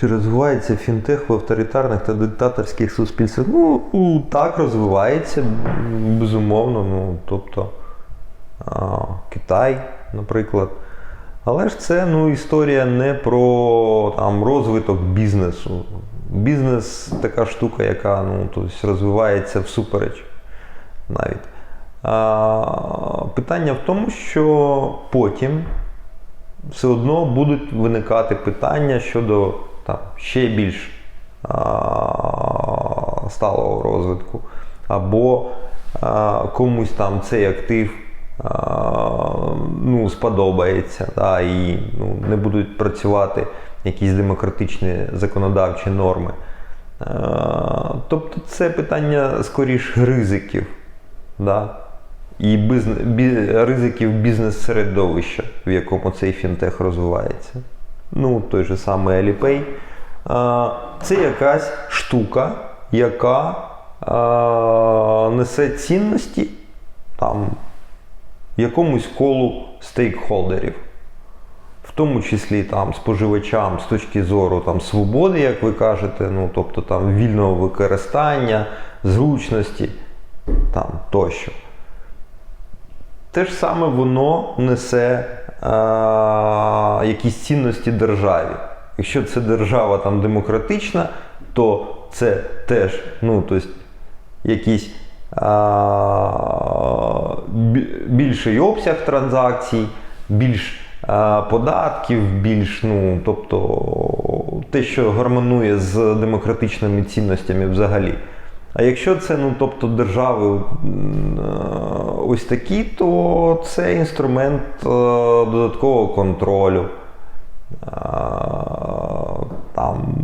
Чи розвивається фінтех в авторитарних та диктаторських суспільствах? Ну, так, розвивається, безумовно. Ну, тобто а, Китай, наприклад. Але ж це ну, історія не про там, розвиток бізнесу. Бізнес така штука, яка ну, тобто, розвивається всупереч навіть. А, питання в тому, що потім все одно будуть виникати питання щодо там, ще більш сталого розвитку, або комусь там цей актив ну, сподобається, да, і ну, не будуть працювати якісь демократичні законодавчі норми. Тобто це питання скоріш ризиків. Да? І бизнес, бі, ризиків бізнес-середовища, в якому цей фінтех розвивається. Ну, той же самий Alipay. Це якась штука, яка несе цінності там, якомусь колу стейкхолдерів. В тому числі там, споживачам з точки зору там, свободи, як ви кажете, ну, тобто там, вільного використання, зручності там, тощо. Те ж саме воно несе а, якісь цінності державі. Якщо це держава там демократична, то це теж ну, тобто, якийсь а, більший обсяг транзакцій, більш а, податків, більш, ну, тобто те, що гармонує з демократичними цінностями взагалі. А якщо це ну, тобто держави ось такі, то це інструмент додаткового контролю. Е, Там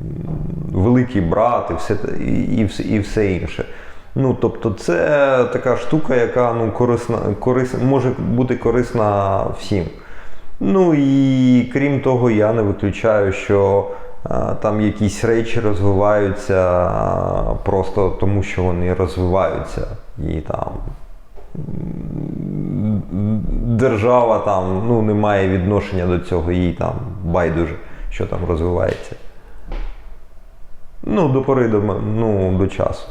м, великий брат і все, і, і, все, і інше. Ну, тобто, це така штука, яка ну, корисна, корис, може бути корисна всім. Ну і крім того, я не виключаю, що е, там якісь речі розвиваються е, просто тому, що вони розвиваються. І там держава там ну, не має відношення до цього, їй там байдуже, що там розвивається. Ну, до пори до, ну, до часу.